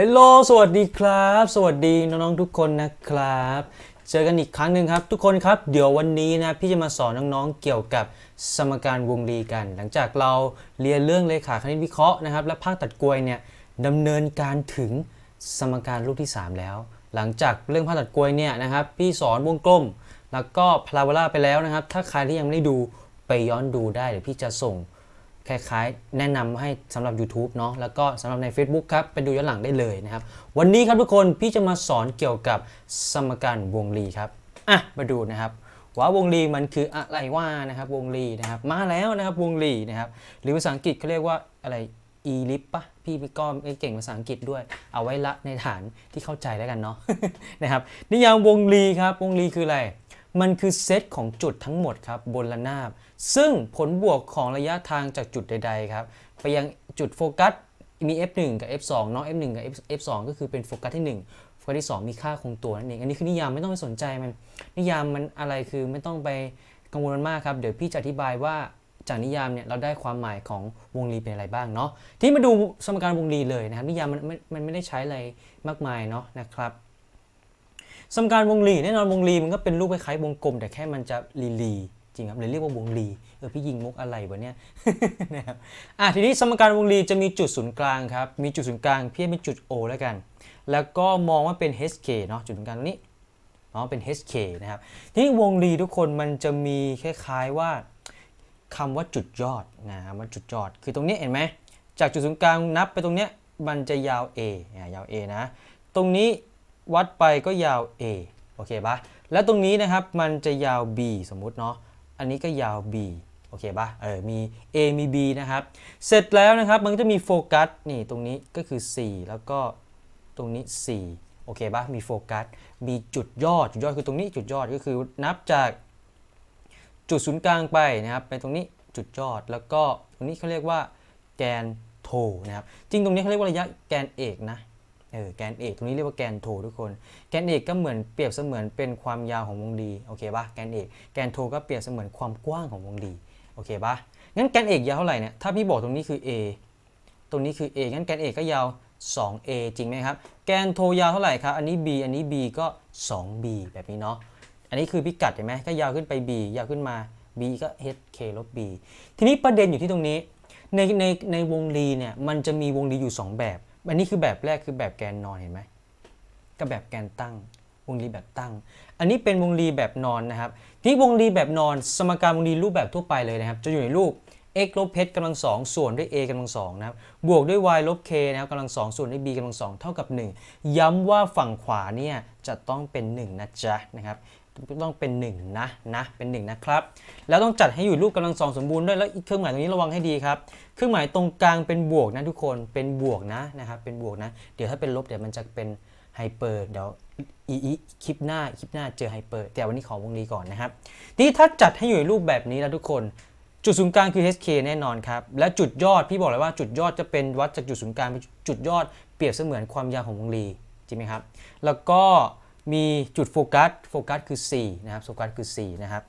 ฮลโลสวัสดีครับ สวัสดีน้องๆทุกคนนะครับ เจอกันอีกครั้งหนึ่งครับ ทุกคนครับ เดี๋ยววันนี้นะพี่จะมาสอนน้องๆเกี่ยวกับสมการวงรีกัน หลังจากเราเรียนเรื่องเลขาคณิตวิเคราะห์นะครับ และภาคตัดกลวยเนี่ยดำเนินการถึงสมการรูปที่ 3 แล้ว หลังจากเรื่องภาคตัดกลวยเนี่ยนะครับ พี่สอนวงกลม แล้วก็พาราโบลาไปแล้วนะครับ ถ้าใครที่ยังไม่ได้ดูไปย้อนดูได้เดี๋ยวพี่จะส่ง คล้ายๆ แนะนำให้สำหรับ YouTube เนาะแล้วก็สำหรับใน Facebook ครับ ไปดูย้อนหลังได้เลยนะครับ วันนี้ครับทุกคนพี่จะมาสอนเกี่ยวกับสมการวงรีครับอะมาดูนะครับว่าวงรีมันคืออะไรว่านะครับวงรีนะครับมาแล้วนะครับวงรีนะครับหรือภาษาอังกฤษเขาเรียกว่าอะไร e l i p ปปะพี่พี่ก็ไม่เก่งภาษาอังกฤษด้วย เอาไว้ละในฐานที่เข้าใจแล้วกันเนาะนะครับนิยามวงรีครับวงรีคืออะไร มันคือเซตของจุดทั้งหมดครับบนระนาบ ซึ่งผลบวกของระยะทางจากจุดใด ๆ ครับ ไปยังจุดโฟกัสมี f1 กับ f2 เนาะ f1 กับ f2 ก็คือเป็นโฟกัสที่ 1 โฟกัสที่ 2 มีค่าคงตัวนั่นเองอันนี้คือนิยามไม่ต้องไปสนใจมัน นิยามมันอะไรคือไม่ต้องไปกังวลมากครับ เดี๋ยวพี่จะอธิบายว่าจากนิยามเนี่ยเราได้ความหมายของวงรีเป็นอะไรบ้างเนาะที่มาดูสมการวงรีเลยนะครับนิยามมันมันมันไม่ได้ใช้อะไรมากมายเนาะนะครับ สมการวงรีแน่นอนวงรีมันก็เป็นรูปคล้ายๆวงกลม แต่แค่มันจะรีรีจริงครับเลยเรียกว่าวงรีเออพี่ยิงมุกอะไรวะเนี่ยนะครับอะทีนี้สมการวงรีจะมีจุดศูนย์กลางครับมีจุดศูนย์กลางเพียงเป็นจุด O แล้วกัน แล้วก็มองว่าเป็น HK เนาะจุดศูนย์กลางตรงนี้เนาะเป็น HK นะครับทีนี้วงรีทุกคนมันจะมีคล้ายๆว่าคำว่าจุดยอดนะครับว่าจุดยอด คือตรงนี้เห็นไหมจากจุดศูนย์กลางนับไปตรงเนี้ยมันจะยาว A อะยาว A นะ ตรงนี้ วัดไปก็ยาว A โอเคปะแล้วตรงนี้นะครับมันจะยาว B สมมุติเนาะ อันนี้ก็ยาว B โอเคปะเออ มี A มี B นะครับ เสร็จแล้วนะครับมันก็จะมีโฟกัส นี่ตรงนี้ก็คือ 4 แล้วก็ตรงนี้ 4 โอเคปะมีโฟกัส มีจุดยอด จุดยอดคือตรงนี้จุดยอดก็คือนับจากจุดศูนย์กลางไปนะครับไปตรงนี้จุดยอด แล้วก็ตรงนี้เขาเรียกว่าแกนโทนะครับ จริงตรงนี้เขาเรียกว่าระยะแกนเอกนะ เออแกนเอกตรงนี้เรียกว่าแกนโททุกคน แกนเอกก็เหมือนเปรียบเสมือนเป็นความยาวของวงรีโอเคปะแกนเอกแกนโทก็เปรียบเสมือนความกว้างของวงรีโอเคปะงั้นแกนเอกยาวเท่าไหร่เนี่ยถ้าพี่บอกตรงนี้คือ A ตรงนี้คือ A งั้นแกนเอกก็ยาว 2A จริงไหมครับ แกนโทยาวเท่าไหร่ครับ อันนี้ B อันนี้ B ก็ 2B แบบนี้เนาะ อันนี้คือพิกัดเห็นไหมก็ยาวขึ้นไป B ยาวขึ้นมา B ก็ HK ลบ B ทีนี้ประเด็นอยู่ที่ตรงนี้ ในในในวงรีเนี่ย มันจะมีวงรีอยู่ 2 แบบ อันนี้คือแบบแรกคือแบบแกนนอนเห็นไหมกับแบบแกนตั้ง วงรีแบบตั้ง อันนี้เป็นวงรีแบบนอนนะครับ ที่วงรีแบบนอน สมการวงรีรูปแบบทั่วไปเลยนะครับ จะอยู่ในรูป x ลบ h กำลังสองส่วนด้วย a กำลังสองนะครับ บวกด้วย y ลบ k นะครับกำลังสองส่วนด้วย b กำลังสองเท่ากับ 1 ย้ำว่าฝั่งขวาเนี่ยจะต้องเป็น 1 นะจ๊ะนะครับ ต้องเป็น1นะนะเป็น1นะครับแล้วต้องจัดให้อยู่รูปกำลังสองสมบูรณ์ด้วยแล้วเครื่องหมายตรงนี้ระวังให้ดีครับเครื่องหมายตรงกลางเป็นบวกนะทุกคนเป็นบวกนะนะครับเป็นบวกนะเดี๋ยวถ้าเป็นลบเดี๋ยวมันจะเป็นไฮเปอร์เดี๋ยวอีอีคลิปหน้าคลิปหน้าเจอไฮเปอร์แต่วันนี้ขอวงรีก่อนนะครับทีนี้ถ้าจัดให้อยู่ในรูปแบบนี้แล้วทุกคนจุดศูนย์กลางคือ HK แน่นอนครับ และจุดยอดพี่บอกเลยว่าจุดยอดจะเป็นวัดจากจุดศูนย์กลางเป็นจุดยอดเปรียบเสมือนความยาวของวงรีจริงไหมครับ แล้วก็ มีจุดโฟกัส โฟกัสคือ 4 นะครับ โฟกัสคือ 4 นะครับ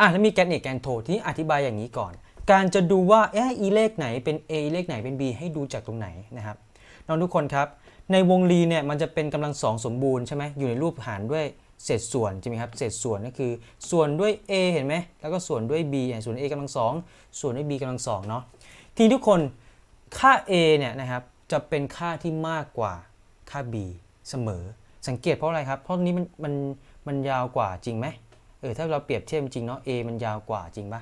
อะ แล้วมีแกนเอกแกนโทที่อธิบายอย่างนี้ก่อน การจะดูว่า เอ๊ะ อีเลขไหนเป็น A อีเลขไหนเป็น B ให้ดูจากตรงไหนนะครับ น้องทุกคนครับ ในวงรีเนี่ย มันจะเป็นกำลังสองสมบูรณ์ใช่ไหมอยู่ในรูปหารด้วยเศษส่วนใช่ไหมครับ เศษส่วนก็คือส่วนด้วย a เห็นไหม แล้วก็ส่วนด้วย b อะส่วน a กำลังสองส่วนด้วย b กำลังสองเนาะ ทีนี้ทุกคน ค่า a เนี่ยนะครับ จะเป็นค่าที่มากกว่าค่า b เสมอ สังเกตเพราะอะไรครับ เพราะนี้มันมันมันยาวกว่าจริงไหมเออถ้าเราเปรียบเทียบจริงเนาะ a มันยาวกว่าจริงปะ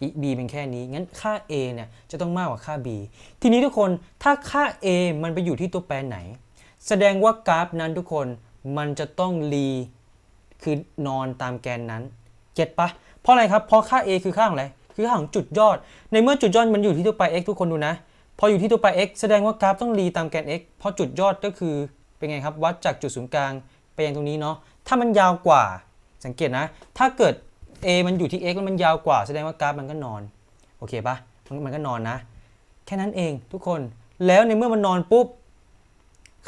อี b เป็นแค่นี้ งั้นค่า a เนี่ยจะต้องมากกว่าค่า b ทีนี้ทุกคนถ้าค่า a มันไปอยู่ที่ตัวแปรไหน แสดงว่ากราฟนั้นทุกคนมันจะต้องรีคือนอนตามแกนนั้นเก็ตปะเพราะอะไรครับ เพราะค่า a คือค่าของอะไร คือค่าของจุดยอด ในเมื่อจุดยอดมันอยู่ที่ตัวแปร x ทุกคนดูนะ พออยู่ที่ตัวแปร x แสดงว่ากราฟต้องรีตามแกน x เพราะจุดยอดก็คือ เป็นไงครับวัดจากจุดศูนย์กลางไปยังตรงนี้เนาะถ้ามันยาวกว่าสังเกตนะ ถ้าเกิด a มันอยู่ที่ x แล้วมันยาวกว่าแสดงว่ากราฟมันก็นอนโอเคปะมันมันก็นอนนะ แค่นั้นเองทุกคนแล้วในเมื่อมันนอนปุ๊บ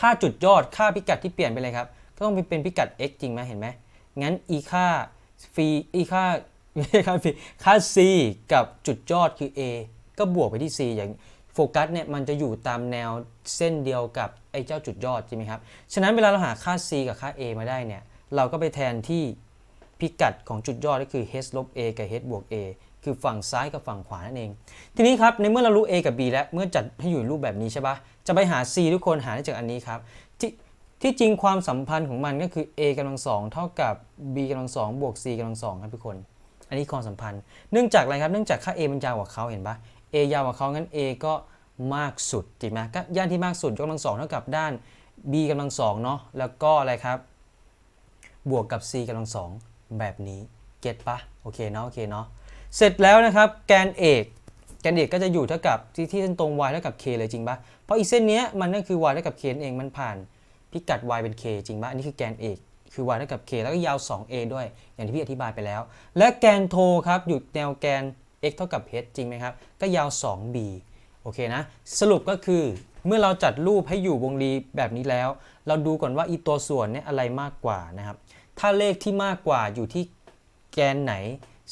ค่าจุดยอดค่าพิกัดที่เปลี่ยนไปเลยครับ ก็ต้องเป็นพิกัด x จริงไหมเห็นไหมงั้น e ค่าฟรี e ค่าไม่ใช่ค่าฟรีค่า c กับจุดยอดคือ a ก็บวกไปที่ c อย่างโฟกัสเนี่ยมันจะอยู่ตามแนวเส้นเดียวกับ อ้เจ้าจุดยอดใช่ไหมครับ ฉะนั้นเวลาเราหาค่า c กับค่า a มาได้เนี่ย เราก็ไปแทนที่พิกัดของจุดยอดก็คือ h ลบ a กับ h บวก a คือฝั่งซ้ายกับฝั่งขวานั่นเอง ทีนี้ครับในเมื่อเรารู้ a กับ b แล้วเมื่อจัดให้อยู่ในรูปแบบนี้ใช่ปะจะไปหา c ทุกคนหาได้จากอันนี้ครับที่ที่จริงความสัมพันธ์ของมันก็คือ a กำลังสองเท่ากับ b กำลังสองบวก c กำลังสองครับทุกคน อันนี้ความสัมพันธ์ เนื่องจากอะไรครับ เนื่องจากค่า a มันยาวกว่าเขาเห็นปะ a ยาวกว่าเขางั้น a ก็ มากสุดจริงไหมก็ย่านที่มากสุดยกกำลังสองเท่ากับด้าน b กำลังสองเนาะแล้วก็อะไรครับ บวกกับ c กำลังสองแบบนี้เก็ตปะโอเคเนาะโอเคเนาะเสร็จแล้วนะครับแกนเอกแกนเอกก็จะอยู่เท่ากับที่ที่เส้นตรง y เท่ากับ k เลยจริงปะเพราะอีเส้นเนี้ยมันก็คือ y เท่ากับ k นั่นเองมันผ่านพิกัด y เป็น k จริงปะอันนี้คือแกนเอกคือ y เท่ากับ k แล้วก็ยาว 2a ด้วย อย่างที่พี่อธิบายไปแล้ว และแกนโทครับอยู่แนวแกน x เท่ากับ h จริงไหมครับก็ยาว 2b โอเคนะ สรุปก็คือเมื่อเราจัดรูปให้อยู่วงรีแบบนี้แล้ว เราดูก่อนว่าอีตัวส่วนเนี่ยอะไรมากกว่านะครับ ถ้าเลขที่มากกว่าอยู่ที่แกนไหน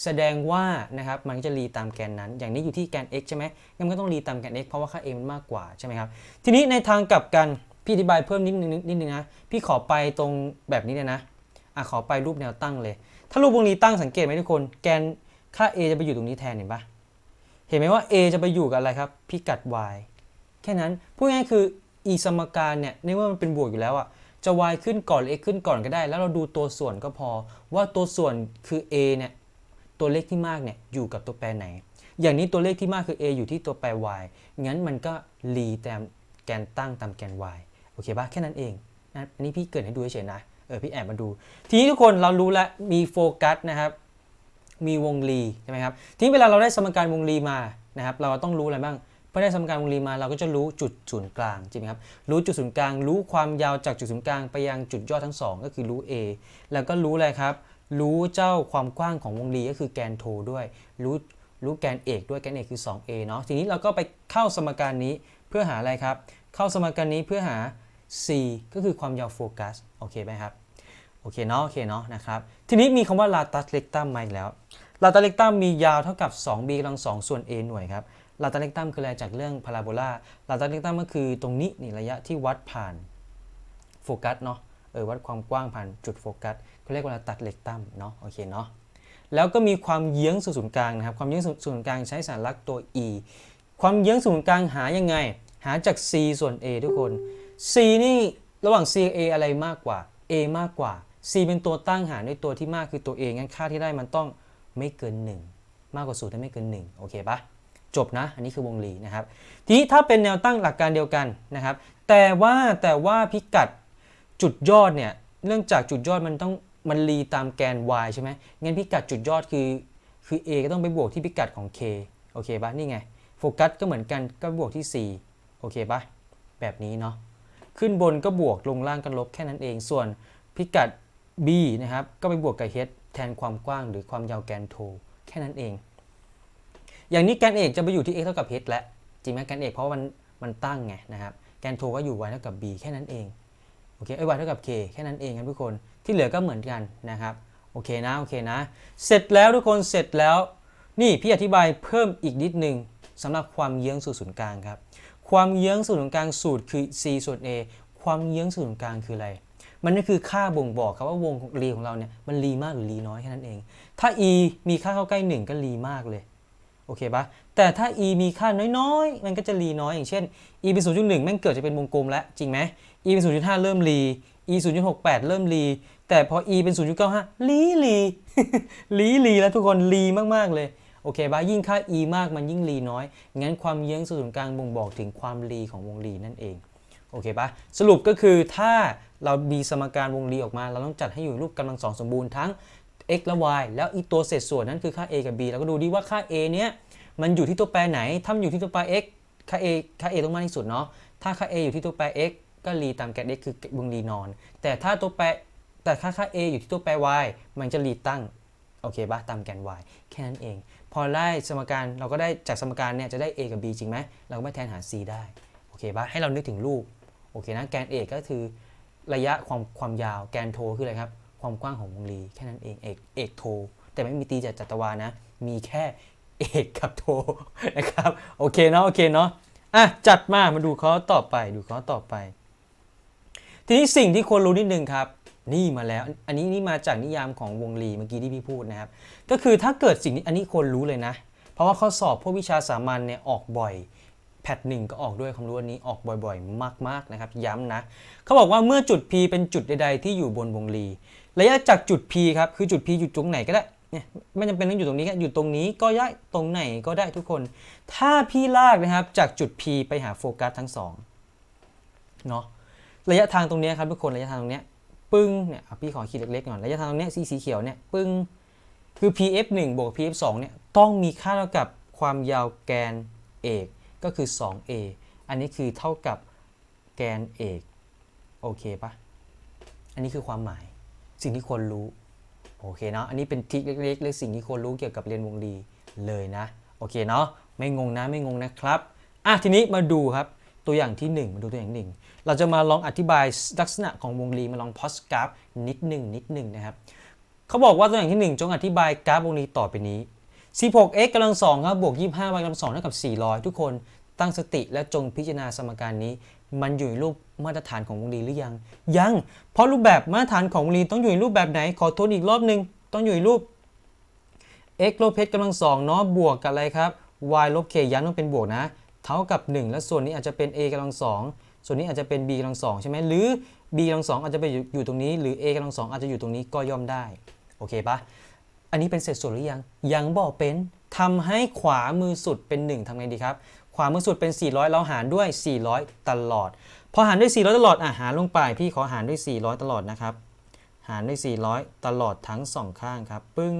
แสดงว่านะครับมันจะรีตามแกนนั้น อย่างนี้อยู่ที่แกน x ใช่ไหมงั้นก็ต้องรีตามแกน x เพราะว่าค่า a มันมากกว่าใช่ไหมครับ ทีนี้ในทางกลับกันพี่อธิบายเพิ่มนิดนึงนิดนึงนะ พี่ขอไปตรงแบบนี้เลยนะอะขอไปรูปแนวตั้งเลย ถ้ารูปวงรีตั้งสังเกตไหมทุกคน แกนค่า a จะไปอยู่ตรงนี้แทนเห็นปะ เห็นไหมว่า a จะไปอยู่กับอะไรครับ พิกัด y แค่นั้นพูดง่ายๆคือ e สมการเนี่ยในเมื่อมันเป็นบวกอยู่แล้วอะจะ y ขึ้นก่อนหรือ x ขึ้นก่อนก็ได้ แล้วเราดูตัวส่วนก็พอ ว่าตัวส่วนคือ a เนี่ยตัวเลขที่มากเนี่ยอยู่กับตัวแปรไหน อย่างนี้ตัวเลขที่มากคือ a อยู่ที่ตัวแปร y งั้นมันก็รีตามแกนตั้งตามแกน y โอเคปะแค่นั้นเองนะอันนี้พี่เกิดให้ดูเฉยๆนะเออพี่แอบมาดู ทีนี้ทุกคนเรารู้แล้วมีโฟกัสนะครับ มีวงรีใช่ไหมครับทีนี้เวลาเราได้สมการวงรีมานะครับเราต้องรู้อะไรบ้างพอได้สมการวงรีมาเราก็จะรู้จุดศูนย์กลางจริงไหมครับรู้จุดศูนย์กลาง รู้ความยาวจากจุดศูนย์กลางไปยังจุดยอดทั้งสองก็คือรู้ A แล้วก็รู้อะไรครับ รู้เจ้าความกว้างของวงรีก็คือแกนโทด้วย รู้รู้แกนเอกด้วยแกนเอกคือ 2a เนาะทีนี้เราก็ไปเข้าสมการนี้เพื่อหาอะไรครับ เข้าสมการนี้เพื่อหา c ก็คือความยาวโฟกัสโอเคไหมครับโอเคเนาะโอเคเนาะนะครับทีนี้มีคำว่า latus rectum มาอีกแล้ว latus rectum มียาวเท่ากับ 2b กำลัง 2 ส่วน a หน่วยครับ latus rectum คืออะไรจากเรื่องพาราโบลา latus rectum ก็คือตรงนี้นี่ระยะที่วัดผ่านโฟกัสเนาะเออวัดความกว้างผ่านจุดโฟกัสเขาเรียกว่า latus rectum เนาะโอเคเนาะแล้วก็มีความเยื้องสู่ศูนย์กลางนะครับความเยื้องสู่ศูนย์กลางใช้สัญลักษณ์ตัว e ความเยื้องสู่ศูนย์กลางหายังไง หาจาก c ส่วน a ทุกคน c นี่ระหว่าง c กับ a อะไรมากกว่า a มากกว่า c เป็นตัวตั้งหารด้วยตัวที่มากคือตัว a งั้นค่าที่ได้มันต้อง ไม่เกิน 1 มากกว่า0ถ้าไม่เกิน 1 โอเคปะจบนะ อันนี้คือวงรีนะครับ ทีนี้ถ้าเป็นแนวตั้งหลักการเดียวกันนะครับ แต่ว่าแต่ว่าพิกัดจุดยอดเนี่ย เนื่องจากจุดยอดมันต้องมันรีตามแกน y ใช่ไหมงั้นพิกัดจุดยอดคือคือ a ก็ต้องไปบวกที่พิกัดของ k โอเคปะนี่ไง โฟกัสก็เหมือนกันก็บวกที่ c โอเคปะแบบนี้เนาะ ขึ้นบนก็บวกลงล่างก็ลบแค่นั้นเอง ส่วนพิกัด b นะครับ ก็ไปบวกกับ h แทนความกว้างหรือความยาวแกนโทแค่นั้นเอง อย่างนี้แกนเอกจะไปอยู่ที่ x เท่ากับ h แล้วจริงไหมแกนเอกเพราะมันมันตั้งไงนะครับแกนโทก็อยู่ y เท่ากับ b แค่นั้นเองโอเคไอ้ y เท่ากับ k แค่นั้นเองครับทุกคนที่เหลือก็เหมือนกันนะครับโอเคนะโอเคนะ เสร็จแล้วทุกคนเสร็จแล้ว นี่พี่อธิบายเพิ่มอีกนิดนึงสำหรับความเยื้องสู่ศูนย์กลางครับความเยื้องสู่ศูนย์กลางสูตรคือ c ส่วน a ความเยื้องสู่ศูนย์กลางคืออะไร มันก็คือค่าบ่งบอกครับว่าวงรีของเราเนี่ยมันรีมากหรือรีน้อยแค่นั้นเอง ถ้า e มีค่าเข้าใกล้ 1 ก็รีมากเลยโอเคปะแต่ถ้า e มีค่าน้อยๆ มันก็จะรีน้อยอย่างเช่น e เป็น 0.1แม่งเกิดจะเป็นวงกลมแล้วจริงไหม e เป็น 0.5 เริ่มรี e 0.68 เริ่มรี แต่พอ e เป็น 0.95ลีลีลีลีแล้วทุกคนลีมากๆเลยโอเคปะยิ่งค่า e มากมันยิ่งรีน้อย งั้นความเยื้องสู่ศูนกลางบ่งบอกถึงความรีของวงรีนั่นเองโอเคปะสรุปก็คือถ้า เรามีสมการวงรีออกมา เราต้องจัดให้อยู่รูปกำลังสองสมบูรณ์ทั้ง x และ y แล้วอีตัวเศษส่วนนั้นคือค่า a กับ b แล้วก็ดูดีว่าค่า a เนี้ยมันอยู่ที่ตัวแปรไหน ถ้ามันอยู่ที่ตัวแปร x ค่า a ค่า a ต้องมากที่สุดเนาะ ถ้าค่า a อยู่ที่ตัวแปร x ก็รีตามแกน x คือวงรีนอน แต่ถ้าตัวแปรแต่ค่าค่า a อยู่ที่ตัวแปร y มันจะรีตั้งโอเคปะตามแกน y แค่นั้นเอง พอได้สมการเราก็ได้จากสมการเนี่ยจะได้ a กับ b จริงไหมเราก็มาแทนหา c ได้โอเคปะให้เรานึกถึงรูปโอเคนะแกน a ก็คือ ระยะความความยาวแกนโทคืออะไรครับ ความกว้างของวงรีแค่นั้นเองเอกเอกโท แต่ไม่มีตีจากจัตวานะ มีแค่เอกกับโทนะครับ โอเคเนาะโอเคเนาะอะจัดมามาดูข้อต่อไปดูข้อต่อไป ทีนี้สิ่งที่ควรรู้นิดนึงครับ นี่มาแล้ว อันนี้นี่มาจากนิยามของวงลีเมื่อกี้ที่พี่พูดนะครับ ก็คือถ้าเกิดสิ่งนี้อันนี้ควรรู้เลยนะ เพราะว่าข้อสอบพวกวิชาสามัญเนี่ยออกบ่อย แพทหนึ่งก็ออกด้วยความรู้อันนี้ออกบ่อยๆ มากๆนะครับ ย้ำนะ เขาบอกว่าเมื่อจุด P เป็นจุดใด ๆ ที่อยู่บนวงรีระยะจากจุด P ครับ คือจุด P อยู่ตรงไหนก็ได้เนี่ยไม่จำเป็นต้องอยู่ตรงนี้ก็อยู่ตรงนี้ก็ได้ตรงไหนก็ได้ทุกคน ถ้าพี่ลากนะครับจากจุด P ไปหาโฟกัสทั้งสองเนาะระยะทางตรงเนี้ยครับทุกคนระยะทางตรงเนี้ยปึ้งเนี่ยพี่ขอขีดเล็กๆก่อนระยะทางตรงเนี้ยสีสีเขียวเนี่ยปึ้งคือ pf 1บวก pf 2เนี่ยต้องมีค่าเท่ากับความยาวแกนเอก ก็คือ 2a อันนี้คือเท่ากับแกนเอกโอเคปะอันนี้คือความหมายสิ่งที่ควรรู้โอเคเนาะอันนี้เป็นทริคเล็กๆหรือสิ่งที่ควรรู้เกี่ยวกับเรียนวงดีเลยนะโอเคเนาะไม่งงนะไม่งงนะครับอะทีนี้มาดูครับตัวอย่างที่ 1 มาดูตัวอย่างหนึ่งเราจะมาลองอธิบายลักษณะของวงรีมาลองพอสกราฟนิดหนึ่งนิดหนึ่งนะครับเขาบอกว่าตัวอย่างที่ 1 จงอธิบายกราฟวงรีต่อไปนี้ 16x กำลังสองครับบวก 25y กำลังสองเท่ากับ 400 ทุกคนตั้งสติและจงพิจารณาสมการนี้ มันอยู่ในรูปมาตรฐานของวงรีหรือยัง ยัง เพราะรูปแบบมาตรฐานของวงรีต้องอยู่ในรูปแบบไหน ขอทวนอีกรอบหนึ่งต้องอยู่ในรูป x ลบ h กำลังสองเนาะบวกกับอะไรครับ y ลบ k ย้ำต้องเป็นบวกนะ เท่ากับ 1 และส่วนนี้อาจจะเป็น a กำลังสองส่วนนี้อาจจะเป็น b กำลังสองใช่ไหมหรือ b กำลังสองอาจจะไปอยู่ตรงนี้หรือ a กำลังสองอาจจะอยู่ตรงนี้ก็ย่อมได้โอเคปะ อันนี้เป็นเศษส่วนหรือยัง ยังบอกเป็นทำให้ขวามือสุดเป็น 1ทำไงดีครับ ขวามือสุดเป็น 400 เราหารด้วย 400 ตลอด พอหารด้วย 400 ตลอดอะหารลงไป พี่ขอหารด้วย 400 ตลอดนะครับ หารด้วย 400 ตลอดทั้งสองข้างครับ ปึ้ง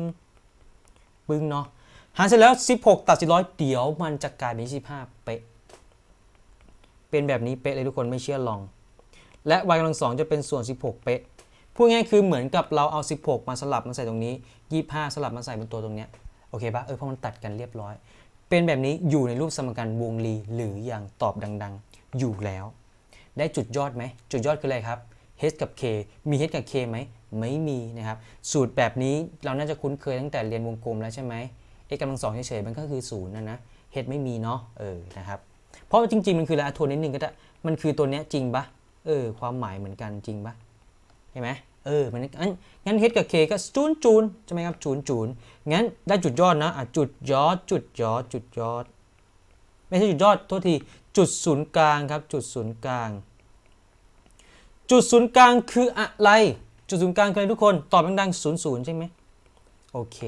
ปึ้งเนาะ หารเสร็จแล้ว 16 ตัด 400 เดี๋ยวมันจะกลายเป็น 25 เป๊ะ เป็นแบบนี้เป๊ะเลยทุกคนไม่เชื่อลอง และ y กำลังสองจะเป็นส่วน 16 เป๊ะ พูดง่ายๆคือเหมือนกับเราเอา 16 มาสลับมาใส่ตรงนี้ 25 สลับมาใส่บนตัวตรงเนี้ยโอเคปะเออเพราะมันตัดกันเรียบร้อย เป็นแบบนี้อยู่ในรูปสมการวงรีหรืออย่างตอบดังๆ อยู่แล้ว ได้จุดยอดไหมจุดยอดคืออะไรครับ h กับ k มี h กับ k ไหมไม่มีนะครับ สูตรแบบนี้เราน่าจะคุ้นเคยตั้งแต่เรียนวงกลมแล้วใช่ไหม x กำลังสองเฉยๆมันก็คือศูนย์นะนะ h ไม่มีเนาะเออนะครับเพราะจริงๆ มันคืออะไรทวนนิดนึงก็ได้มันคือตัวเนี้ยจริงปะเออความหมายเหมือนกันจริงปะ เห็นไหมเออมันงั้นงั้น h กับ k ก็จูนจูนใช่ไหมครับจูนจูนงั้นได้จุดยอดนะอะจุดยอด จุดยอด จุดยอด ไม่ใช่จุดยอดโทษทีจุดศูนย์กลางครับ จุดศูนย์กลาง จุดศูนย์กลางคืออะไร จุดศูนย์กลางคืออะไรทุกคนตอบดังๆศูนย์ศูนย์ใช่ไหมโอเค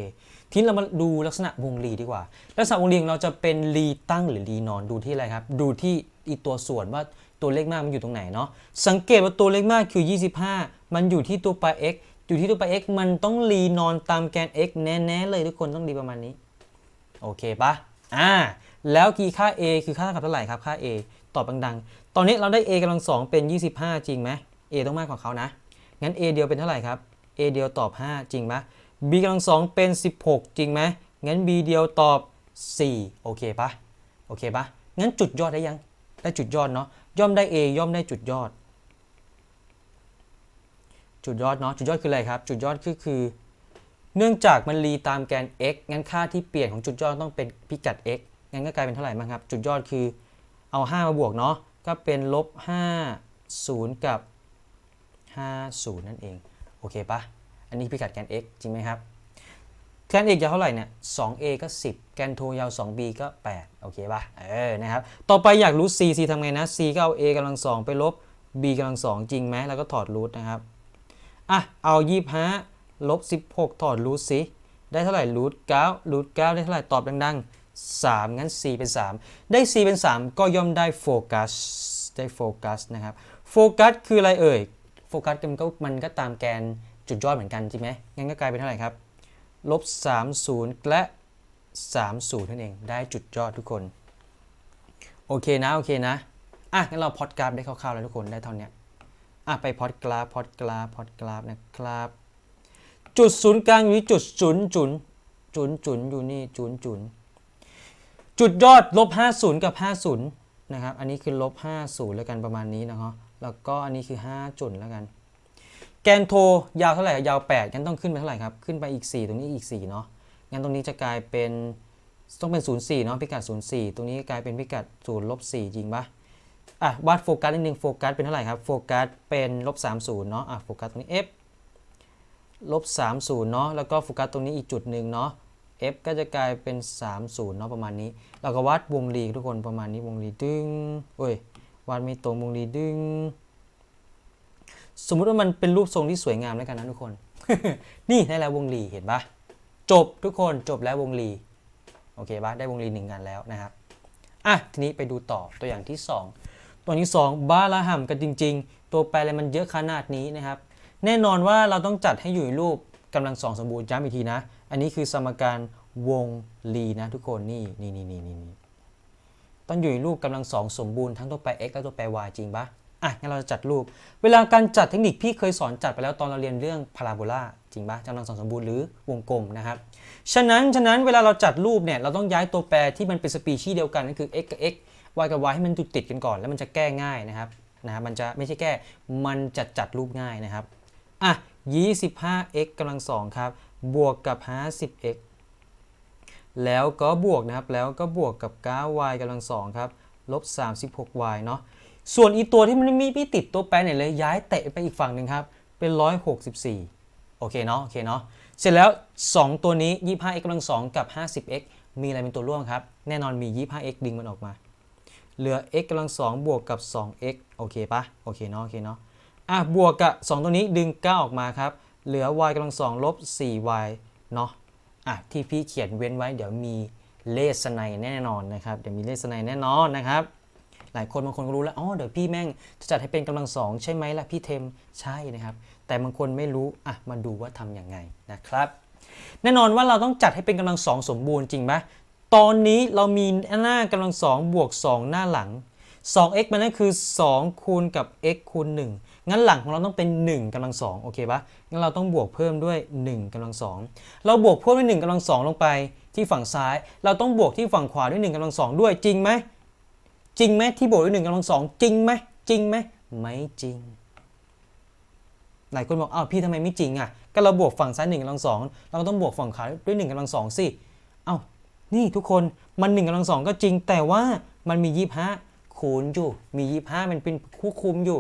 ทีนี้เรามาดูลักษณะวงรีดีกว่า ลักษณะวงรีของเราจะเป็นรีตั้งหรือรีนอนดูที่อะไรครับ ดูที่อีตัวส่วนว่าตัวเลขมากมันอยู่ตรงไหนเนาะสังเกตว่าตัวเลขมากคือ 25 มันอยู่ที่ตัวปลา x อยู่ที่ตัวปลา x มันต้องรีนอนตามแกน x แน่ๆเลยทุกคนต้องรีประมาณนี้ โอเคปะอ่า แล้วกีค่า a คือค่าเท่ากับเท่าไหร่ครับ ค่า a ตอบดังๆ ตอนนี้เราได้ a กำลังสองเป็น 25 จริงไหม a ต้องมากกว่าเขานะ งั้น a เดียวเป็นเท่าไหร่ครับ a เดียวตอบ 5 จริงไหม b กำลังสองเป็น 16 จริงไหม งั้น b เดียวตอบ 4 โอเคปะโอเคปะงั้นจุดยอดได้ยัง ได้จุดยอดเนาะ ย่อมได้ a ย่อมได้จุดยอด จุดยอดเนาะจุดยอดคืออะไรครับ จุดยอดคือคือ เนื่องจากมันรีตามแกน x งั้นค่าที่เปลี่ยนของจุดยอดต้องเป็นพิกัด x งั้นก็กลายเป็นเท่าไหร่บ้างครับ จุดยอดคือเอา 5 มาบวกเนาะก็เป็นลบ5 0 กับ 50 นั่นเอง โอเคปะอันนี้พิกัดแกน x จริงไหมครับ แกน x ยาวเท่าไหร่เนี่ย 2a ก็ 10 แกนโทยาว 2b ก็ 8 โอเคป่ะเออนะครับ ต่อไปอยากรู้ c c ทำไงนะ c ก็เอา a กำลัง2ไปลบ b กำลัง2จริงไหมแล้วก็ถอดรูทนะครับ อะ เอา25ลบ16ถอดรูทสิได้เท่าไหร่รูท9รูท9ได้เท่าไหร่ตอบดังๆ3งั้น c เป็น3ได้ c เป็น3ก็ย่อมได้โฟกัสได้โฟกัสนะครับโฟกัสคืออะไรเอ่ยโฟกัสมันก็มันก็ตามแกนจุดยอดเหมือนกันจริงไหมงั้นก็กลายเป็นเท่าไหร่ครับลบ30 และ 30 นั่นเองได้จุดยอดทุกคน โอเคนะ โอเคนะ อะงั้นเราพอดกราฟได้คร่าวๆแล้วทุกคนได้เท่านี้ อะไปพอดกราฟพอดกราฟพอดกราฟนะครับ จุดศูนย์กลางอยู่ที่จุดศูนย์จุนจุนจุนอยู่นี่จุนจุนจุดยอดลบ50 กับ 50นะครับ อันนี้คือลบ50แล้วกันประมาณนี้นะครับแล้วก็อันนี้คือ 5 จุดแล้วกัน แกนโทยาวเท่าไหร่ยาว 8 งั้นต้องขึ้นไปเท่าไหร่ครับ ขึ้นไปอีก 4 ตรงนี้อีก 4 เนาะ งั้นตรงนี้จะกลายเป็นต้องเป็น 0 4 เนาะ พิกัด 0 4 ตรงนี้กลายเป็นพิกัด0ลบ4จริงปะ อะวาดโฟกัสนิดนึงโฟกัสเป็นเท่าไหร่ครับโฟกัสเป็นลบ30เนาะอะโฟกัสตรงนี้ f ลบ30เนาะแล้วก็โฟกัสตรงนี้อีกจุดหนึ่งเนาะ f ก็จะกลายเป็น 30เนาะประมาณนี้ เราก็วาดวงรีทุกคนประมาณนี้วงรีดึงโอ้ยวาดไม่ตรงวงรีดึง สมมุติว่ามันเป็นรูปทรงที่สวยงามแล้วกันนะทุกคน นี่ได้แล้ววงรีเห็นปะจบทุกคนจบแล้ววงรีโอเคปะได้วงรีหนึ่งงานแล้วนะครับอะทีนี้ไปดูต่อตัวอย่างที่ 2 ตัวที่ 2 บ้าละห่ำกันจริง ๆ ตัวแปรอะไรมันเยอะขนาดนี้นะครับ แน่นอนว่าเราต้องจัดให้อยู่ในรูปกำลังสองสมบูรณ์ย้ำอีกทีนะ อันนี้คือสมการวงรีนะทุกคนนี่นี่นี่นี่นี่ต้องอยู่ในรูปกำลังสองสมบูรณ์ทั้งตัวแปร x และตัวแปร y จริงปะอะงั้นเราจะจัดรูป เวลาการจัดเทคนิคพี่เคยสอนจัดไปแล้วตอนเราเรียนเรื่องพาราโบลาจริงปะกำลังสองสมบูรณ์หรือวงกลมนะครับฉะนั้นฉะนั้นเวลาเราจัดรูปเนี่ยเราต้องย้ายตัวแปรที่มันเป็นสปีชีส์เดียวกันนั่นคือ x กับ x y กับ y ให้มันติดติดกันก่อนแล้วมันจะแก้ง่ายนะครับนะครับมันจะไม่ใช่แก้มันจะจัดรูปง่ายนะครับอะ 25x กำลังสองครับ บวกกับ 50x แล้วก็บวกนะครับ แล้วก็บวกกับ 9y กำลังสองครับ ลบ 36y เนาะ ส่วนอีตัวที่มันไม่ไม่ติดตัวแปรไหนเลย ย้ายเตะไปอีกฝั่งหนึ่งครับ เป็น 164 โอเคเนาะ โอเคเนาะ เสร็จแล้ว 2 ตัวนี้ 25x กำลังสองกับ 50x มีอะไรเป็นตัวร่วมครับ แน่นอนมี 25x ดึงมันออกมา เหลือ x กำลังสองบวกกับ 2x โอเคปะโอเคเนาะโอเคเนาะอะบวกกับ 2 ตัวนี้ดึง 9 ออกมาครับ เหลือ y กำลังสองลบ 4y เนาะอะที่พี่เขียนเว้นไว้เดี๋ยวมีเลสไนแน่นอนนะครับเดี๋ยวมีเลสไนแน่นอนนะครับ หลายคนบางคนก็รู้แล้วอ๋อเดี๋ยวพี่แม่งจะจัดให้เป็นกำลังสองใช่ไหมล่ะพี่เทมใช่นะครับ แต่บางคนไม่รู้อะมาดูว่าทำอย่างไงนะครับ แน่นอนว่าเราต้องจัดให้เป็นกำลังสองสมบูรณ์จริงไหม ตอนนี้เรามีหน้ากำลังสองบวก 2 หน้าหลัง 2x มันนั่นคือ 2 คูณกับ x คูณ 1 งั้นหลังของเราต้องเป็น 1กำลังสองโอเคปะงั้นเราต้องบวกเพิ่มด้วย 1กำลังสองเราบวกเพิ่มด้วย1กำลังสองลงไปที่ฝั่งซ้าย เราต้องบวกที่ฝั่งขวาด้วย1กำลังสองด้วยจริงไหมจริงไหมที่บวกด้วยหนึ่งกำลังสองจริงไหมจริงไหมไม่จริง หลายคนบอกอ้าวพี่ทำไมไม่จริงอะก็เราบวกฝั่งซ้ายหนึ่งกำลังสองเราก็ต้องบวกฝั่งขวาด้วยหนึ่งกำลังสองสิเอ้า นี่ทุกคนมันหนึ่งกำลังสองก็จริง แต่ว่ามันมียี่ห้าคูณอยู่ มียี่ห้ามันเป็นคู่คุมอยู่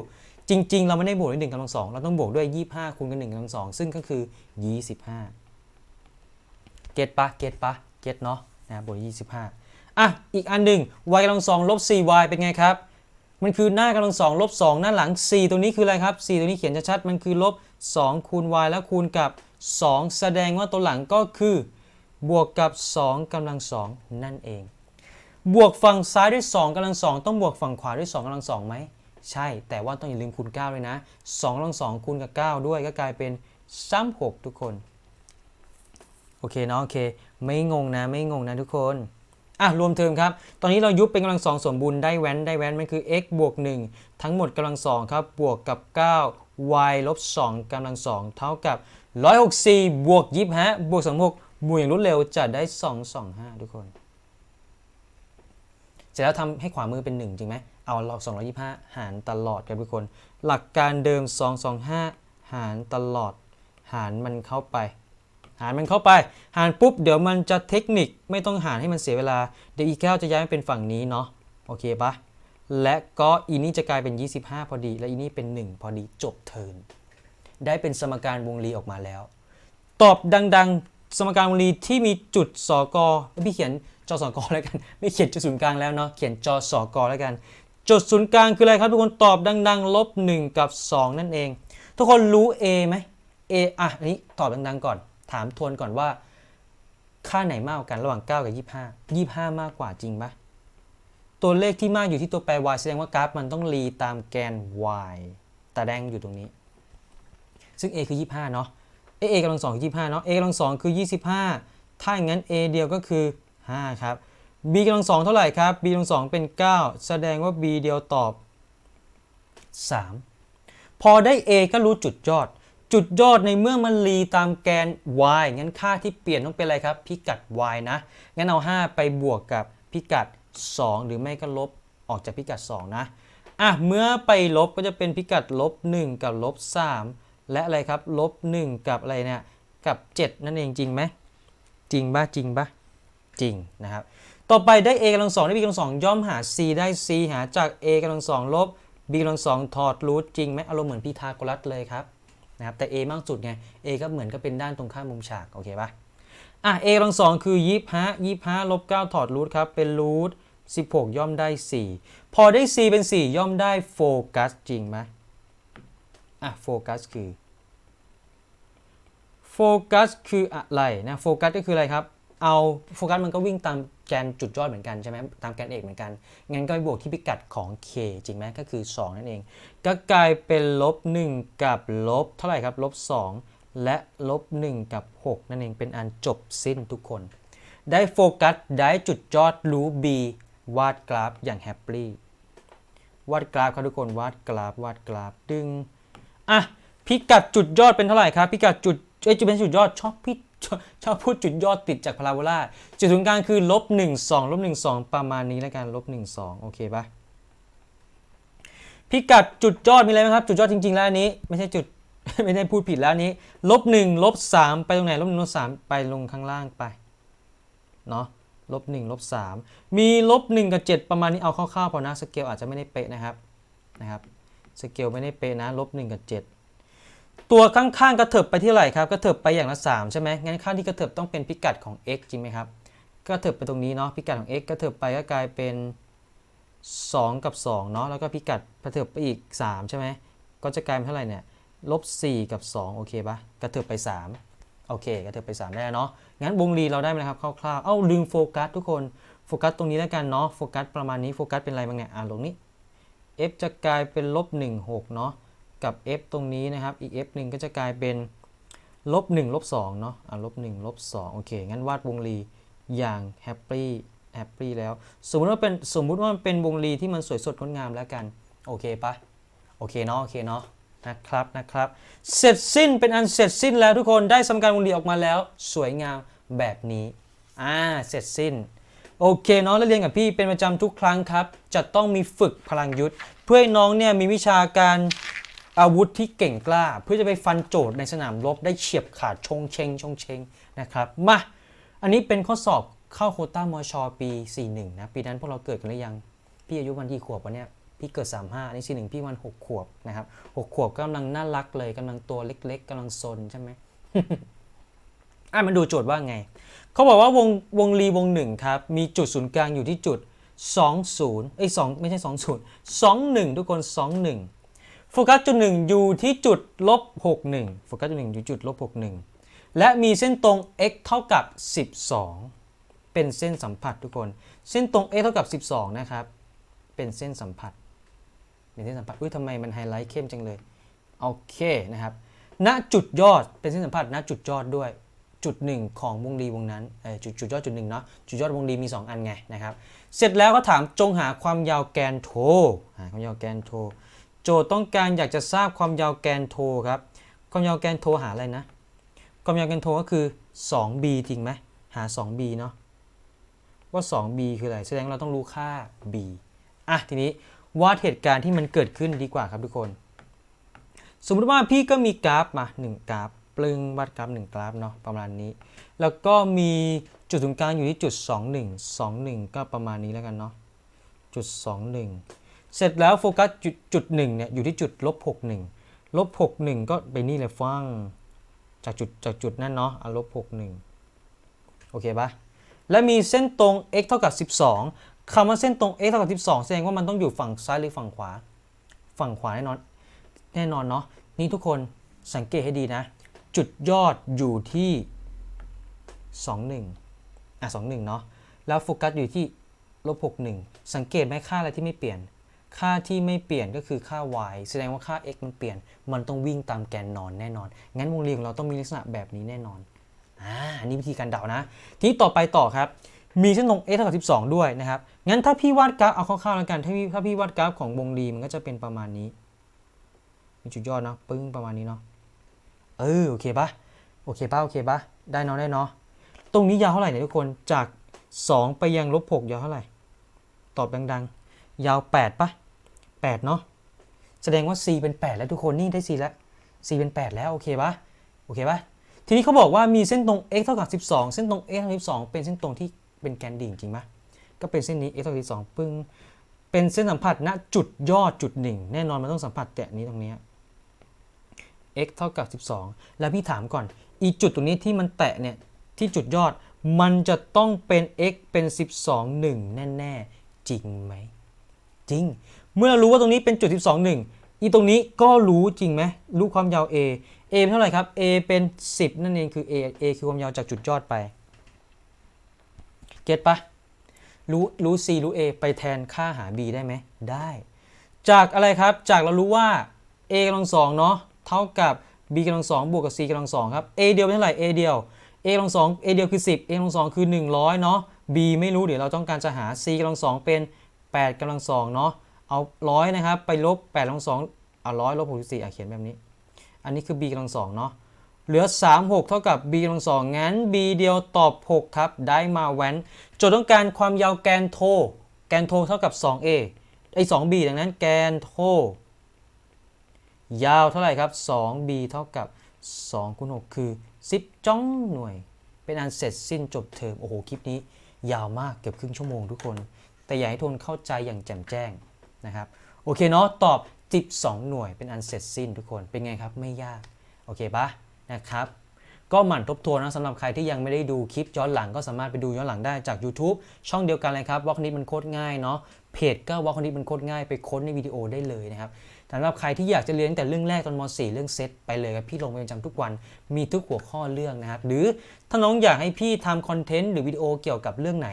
จริง ๆ เราไม่ได้บวกด้วยหนึ่งกำลังสองเราต้องบวกด้วยยี่ห้าคูณกับหนึ่งกำลังสองซึ่งก็คือยี่สิบห้าเก็ตปะเก็ตปะเก็ตเนาะนะบวกยี่สิบห้าอะ อีกอันหนึ่ง y กำลังสองลบ 4y เป็นไงครับ มันคือหน้ากำลังสองลบ2หน้าหลัง 4ตรงนี้คืออะไรครับ 4ตรงนี้เขียนชัดๆมันคือลบ2คูณ y แล้วคูณกับ 2 แสดงว่าตัวหลังก็คือ บวกกับ 2กำลังสองนั่นเอง บวกฝั่งซ้ายด้วย 2กำลังสองต้องบวกฝั่งขวาด้วย 2กำลังสองไหมใช่ แต่ว่าต้องอย่าลืมคูณ9ด้วยนะ2กำลังสองคูณกับ 9 ด้วยก็กลายเป็น36ทุกคน โอเคเนาะโอเค ไม่งงนะไม่งงนะทุกคนอะรวมเทอมครับ ตอนนี้เรายุบเป็นกำลังสองสมบูรณ์ได้แว้นได้แว้นมันคือ x บวก 1 ทั้งหมดกำลังสองครับ บวกกับ 9 y ลบ2กำลังสองเท่ากับ 164 บวก2 5บวก26 บวกอย่างรวดเร็วจะได้ 225 ทุกคนเสร็จแล้วทำให้ขวามือเป็น 1 จริงไหมเอาเรา225 หารตลอดครับทุกคน หลักการเดิม 225 หารตลอด หารมันเข้าไป หารมันเข้าไป หารปุ๊บ เดี๋ยวมันจะเทคนิคไม่ต้องหารให้มันเสียเวลา เดี๋ยวอีแก้วจะย้ายมาเป็นฝั่งนี้เนาะโอเคปะและก็อีนี่จะกลายเป็น 25 พอดี และอีนี่เป็น 1 พอดีจบเทินได้เป็นสมการวงรีออกมาแล้ว ตอบดัง ๆ สมการวงรีที่มีจุดสกพี่เขียนจอสกแล้วกันไม่เขียนจุดศูนย์กลางแล้วเนาะเขียนจอสกแล้วกัน จุดศูนย์กลางคืออะไรครับทุกคนตอบดังๆลบ1กับ 2 นั่นเอง ทุกคนรู้ A ไหม A อะอันนี้ตอบดังๆก่อน ถามทวนก่อนว่า ค่าไหนมากกว่ากันระหว่าง 9 กับ 25 25 มากกว่าจริงปะตัวเลขที่มากอยู่ที่ตัวแปร y แสดงว่ากราฟมันต้องรีตามแกน y ตาแดงอยู่ตรงนี้ ซึ่ง a คือ 25 เนาะ a a กำลังสองคือ25เนาะ a กำลังสองคือ25ถ้าอย่างนั้น a เดียวก็คือ5ครับ b กำลังสองเท่าไหร่ครับ b กำลังสองเป็น9แสดงว่า b เดียวตอบ3พอได้ a ก็รู้จุดยอด จุดยอดในเมื่อมันรีตามแกน y งั้นค่าที่เปลี่ยนต้องเป็นอะไรครับ พิกัด y นะ งั้นเอา 5 ไปบวกกับพิกัด 2 หรือไม่ก็ลบออกจากพิกัด 2 นะ อะ เมื่อไปลบก็จะเป็นพิกัดลบ 1 กับลบ 3 และอะไรครับลบ1กับอะไรเนี่ยกับ 7 นั่นเองจริงไหมจริงปะจริงปะจริงนะครับ ต่อไปได้ a กำลังสองได้ b กำลังสองย่อมหา c ได้ c หาจาก a กำลังสองลบ b กำลังสองถอดรูทจริงไหมอารมณ์เหมือนพีทาโกรัสเลยครับนะครับแต่ a มากสุดไง a ก็เหมือนก็เป็นด้านตรงข้ามมุมฉากโอเคปะอะ a กำลังสองคือยี่ห้ายี่ห้าลบเก้าถอดรูทครับเป็นรูทสิบหกย่อมได้ 4 พอได้ c เป็น 4 ย่อมได้โฟกัสจริงไหม อะโฟกัสคือโฟกัสคืออะไรนะโฟกัสก็คืออะไรครับ เอาโฟกัสมันก็วิ่งตามแกนจุดยอดเหมือนกันใช่ไหมตามแกนเอกเหมือนกัน งั้นก็ไปบวกที่พิกัดของ k จริงไหมก็คือ 2 นั่นเอง ก็กลายเป็นลบ 1 กับลบเท่าไหร่ครับลบ 2 และลบ 1 กับ 6 นั่นเองเป็นอันจบสิ้นทุกคน ได้โฟกัสได้จุดยอดรู้ b วาดกราฟอย่างแฮปปี้วาดกราฟครับทุกคนวาดกราฟวาดกราฟดึง อะพิกัดจุดยอดเป็นเท่าไหร่ครับพิกัดจุดเอ้ยจุดเป็นจุดยอดชอบพี่ชอบชอบพูดจุดยอดติดจากพาราโบลาจุดศูนย์กลางคือลบ1 2ลบ1 2ประมาณนี้แล้วกันลบ1 2โอเคปะพิกัดจุดยอดมีอะไรไหมครับ จุดยอดจริง ๆ แล้วอันนี้ ไม่ใช่จุดไม่ได้พูดผิดแล้วอันนี้ลบ1ลบ3ไปตรงไหนลบ1ลบ3ไปลงข้างล่างไปเนาะลบ1ลบ3มีลบ1กับ7ประมาณนี้เอาคร่าวๆพอนะสเกลอาจจะไม่ได้เป๊ะนะครับนะครับ สเกลไม่ได้เป๊ะนะลบ1กับ 7 ตัวข้างๆกระเถิบไปที่ไหนครับกระเถิบไปอย่างละ3ใช่ไหมงั้นค่าที่กระเถิบต้องเป็นพิกัดของ x จริงไหมครับก็กระเถิบไปตรงนี้เนาะพิกัดของ x กระเถิบไปก็กลายเป็น 2 กับ2เนาะแล้วก็พิกัดกระเถิบไปอีก 3 ใช่ไหมก็จะกลายเป็นเท่าไหร่เนี่ยลบ4กับ 2 โอเคปะกระเถิบไป 3 โอเค กระเถิบไป 3 ได้เนาะงั้นวงรีเราได้ไหมครับคร่าวๆเอ้าลืมโฟกัสทุกคนโฟกัสตรงนี้แล้วกันเนาะโฟกัสประมาณนี้โฟกัสเป็นอะไรบ้างเนี่ยอ่าลงนี้ f จะกลายเป็นลบ1 6เนาะกับ f ตรงนี้นะครับ อีก f หนึ่งก็จะกลายเป็นลบ1ลบ2เนาะอะลบ1ลบ2โอเค งั้นวาดวงรีอย่างแฮปปี้แฮปปี้แล้ว สมมติว่าเป็นสมมุติว่ามันเป็นวงรีที่มันสวยสดงดงามแล้วกัน โอเคปะโอเคเนาะโอเคเนาะนะครับนะครับ เสร็จสิ้นเป็นอันเสร็จสิ้นแล้วทุกคนได้สมการวงรีออกมาแล้ว สวยงามแบบนี้อ่าเสร็จสิ้น โอเคน้องแล้วเรียนกับพี่เป็นประจำทุกครั้งครับ จะต้องมีฝึกพลังยุทธเพื่อให้น้องเนี่ยมีวิชาการอาวุธที่เก่งกล้า เพื่อจะไปฟันโจทย์ในสนามรบได้เฉียบขาดชงเชงชงเชงนะครับมาอันนี้เป็นข้อสอบเข้าโคต้ามอชปี 41 นะปีนั้นพวกเราเกิดกันหรือยัง พี่อายุวันกี่ขวบวะเนี่ยพี่เกิด 35อันนี้41พี่วัน6ขวบนะครับ6ขวบก็กำลังน่ารักเลยกำลังตัวเล็ก ๆกำลังซนใช่ไหม อะมาดูโจทย์ว่าไง เขาบอกว่าวงวงรีวงหนึ่งครับ มีจุดศูนย์กลางอยู่ที่จุด 20เอ้ย2ไม่ใช่ 20 21 ทุกคน 21 โฟกัสจุดหนึ่งอยู่ที่จุดลบ61โฟกัสจุดหนึ่งอยู่จุดลบ61 และมีเส้นตรง x เท่ากับ 12 เป็นเส้นสัมผัสทุกคน เส้นตรง x เท่ากับ 12 นะครับ เป็นเส้นสัมผัส เป็นเส้นสัมผัส อุ้ยทำไมมันไฮไลท์เข้มจังเลย โอเคนะครับ ณ จุดยอด เป็นเส้นสัมผัส ณ จุดยอดด้วย จุดหนึ่งของวงรีวงนั้นเออจุดจุดยอดจุดหนึ่งเนาะจุดยอดวงรีมี 2 อันไงนะครับเสร็จแล้วก็ถามจงหาความยาวแกนโทหาความยาวแกนโท โจทย์ต้องการอยากจะทราบความยาวแกนโทครับความยาวแกนโทหาอะไรนะ ความยาวแกนโทก็คือ 2b จริงไหมหา 2b เนาะว่า 2b คืออะไรแสดงเราต้องรู้ค่า b อะทีนี้วาดเหตุการณ์ที่มันเกิดขึ้นดีกว่าครับทุกคน สมมติว่าพี่ก็มีกราฟมา 1 กราฟ ปลึงวาดกราฟ1กราฟเนาะประมาณนี้ แล้วก็มีจุดศูนย์กลางอยู่ที่จุด 21 21 ก็ประมาณนี้แล้วกันเนาะจุด 21 เสร็จแล้วโฟกัสจุดจุดหนึ่งเนี่ยอยู่ที่จุดลบ61ลบ61 ก็ไปนี่เลยฟังจากจุดจากจุดนั่นเนาะอะลบ61 โอเคปะและมีเส้นตรง x เท่ากับ 12 คำว่าเส้นตรง x เท่ากับ 12 แสดงว่ามันต้องอยู่ฝั่งซ้ายหรือฝั่งขวา ฝั่งขวาแน่นอน แน่นอนเนาะ นี่ทุกคนสังเกตให้ดีนะ จุดยอดอยู่ที่ 21 อะ 21 เนาะ แล้วโฟกัสอยู่ที่ลบ 61 สังเกตไหมค่าอะไรที่ไม่เปลี่ยน ค่าที่ไม่เปลี่ยนก็คือค่า y แสดงว่าค่า x มันเปลี่ยน มันต้องวิ่งตามแกนนอนแน่นอน งั้นวงรีของเราต้องมีลักษณะแบบนี้แน่นอน อ่า อันนี้วิธีการเดานะ ทีนี้ต่อไปต่อครับ มีเส้นตรง x เท่ากับ12 ด้วยนะครับ งั้นถ้าพี่วาดกราฟเอาคร่าวๆแล้วกัน ถ้าพี่ถ้าพี่วาดกราฟของวงรีมันก็จะเป็นประมาณนี้ มีจุดยอดเนาะ ปึ้งประมาณนี้เนาะ เออโอเคปะโอเคปะโอเคปะได้เนาะได้เนาะตรงนี้ยาวเท่าไหร่เนี่ยทุกคนจาก 2 ไปยังลบ6ยาวเท่าไหร่ ตอบดังๆ ยาว 8ปะ8เนาะแสดงว่า c เป็น 8 แล้วทุกคนนี่ได้ c แล้ว c เป็น 8 แล้วโอเคปะโอเคปะทีนี้เขาบอกว่ามีเส้นตรง x เท่ากับ 12 เส้นตรง x เท่ากับ12 เป็นเส้นตรงที่เป็นแกนดิ่งจริงไหมก็เป็นเส้นนี้ x เท่ากับ12ปึ้งเป็นเส้นสัมผัสณจุดยอดจุดหนึ่งแน่นอนมันต้องสัมผัสแตะนี้ตรงเนี้ย x เท่ากับ 12 แล้วพี่ถามก่อน อีจุดตรงนี้ที่มันแตะเนี่ยที่จุดยอดมันจะต้องเป็น x เป็น 12 1 แน่ๆ จริงไหม จริง เมื่อเรารู้ว่าตรงนี้เป็นจุด 12 1 อีตรงนี้ก็รู้จริงไหมรู้ความยาว a a เป็นเท่าไหร่ครับ a เป็น 10 นั่นเองคือ a a คือความยาวจากจุดยอดไป เก็ตปะรู้รู้ c รู้ a ไปแทนค่าหา b ได้ไหม ได้ จากอะไรครับ จากเรารู้ว่า a กำลังสองเนาะ เท่ากับ b กำลังสองบวกกับ c กำลังสองครับ a เดียวเป็นเท่าไหร่ a เดียว a กำลังสอง a เดียวคือ 10 a กำลังสองคือ 100 เนาะ b ไม่รู้เดี๋ยวเราต้องการจะหา c กำลังสองเป็น8กำลังสองเนาะเอาร้อยนะครับไปลบ8กำลังสองเอาร้อยลบ64อะเขียนแบบนี้ อันนี้คือ b กำลังสองเนาะเหลือ 3 6 เท่ากับ b กำลังสองงั้น b เดียวตอบ 6 ครับ ได้มาแว้นโจทย์ต้องการความยาวแกนโท แกนโทเท่ากับ 2a ไอ้ 2b ดังนั้นแกนโท ยาวเท่าไหร่ครับ 2b เท่ากับ2คูณ6คือ 10 จ้องหน่วย เป็นอันเสร็จสิ้นจบเทอม โอ้โห คลิปนี้ ยาวมากเกือบครึ่งชั่วโมงทุกคน แต่อยากให้ทุนเข้าใจอย่างแจ่มแจ้งนะครับ โอเคเนาะ ตอบ 12 หน่วย เป็นอันเสร็จสิ้นทุกคน เป็นไงครับ ไม่ยาก โอเคปะนะครับ ก็หมั่นทบทวนนะสำหรับใครที่ยังไม่ได้ดูคลิปย้อนหลังก็สามารถไปดูย้อนหลังได้จาก YouTube ช่องเดียวกันเลยครับวอลคณิตมันโคตรง่ายเนาะ เพจก็วอลคณิตมันโคตรง่ายไปค้นในวิดีโอได้เลยนะครับ สำหรับใครที่อยากจะเรียนตั้งแต่เรื่องแรกตอนม .4 เรื่องเซตไปเลยครับพี่ลงเป็นประจำทุกวันมีทุกหัวข้อเรื่องนะครับ หรือถ้าน้องอยากให้พี่ทำคอนเทนต์หรือวิดีโอเกี่ยวกับเรื่องไหน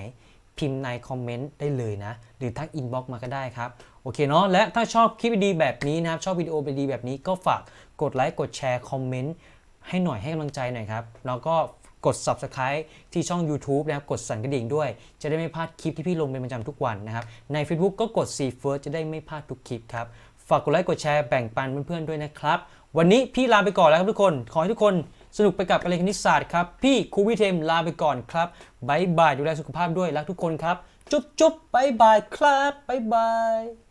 พิมพ์ในคอมเมนต์ได้เลยนะ หรือทักอินบ็อกมาก็ได้ครับ โอเคเนาะและถ้าชอบคลิปดีแบบนี้นะครับ ชอบวิดีโอดีแบบนี้ก็ฝากกดไลค์กดแชร์คอมเมนต์ให้หน่อยให้กำลังใจหน่อยครับแล้วก็กด subscribe ที่ช่อง YouTube นะครับ กดสั่นกระดิ่งด้วย จะได้ไม่พลาดคลิปที่พี่ลงเป็นประจำทุกวันนะครับ ใน Facebook ก็กด See First จะได้ไม่พลาดทุกคลิปครับากกดไลค์กดแชร์แบ่งปันเพื่อนๆด้วยนะครับ วันนี้พี่ลาไปก่อนแล้วครับทุกคน ขอให้ทุกคนสนุกไปกับอะไรคณิตศาสตร์ครับ พี่ครูวิเทมลาไปก่อนครับบายบายดูแลสุขภาพด้วยรักทุกคนครับ จุ๊บจุ๊บบายบายครับบายบาย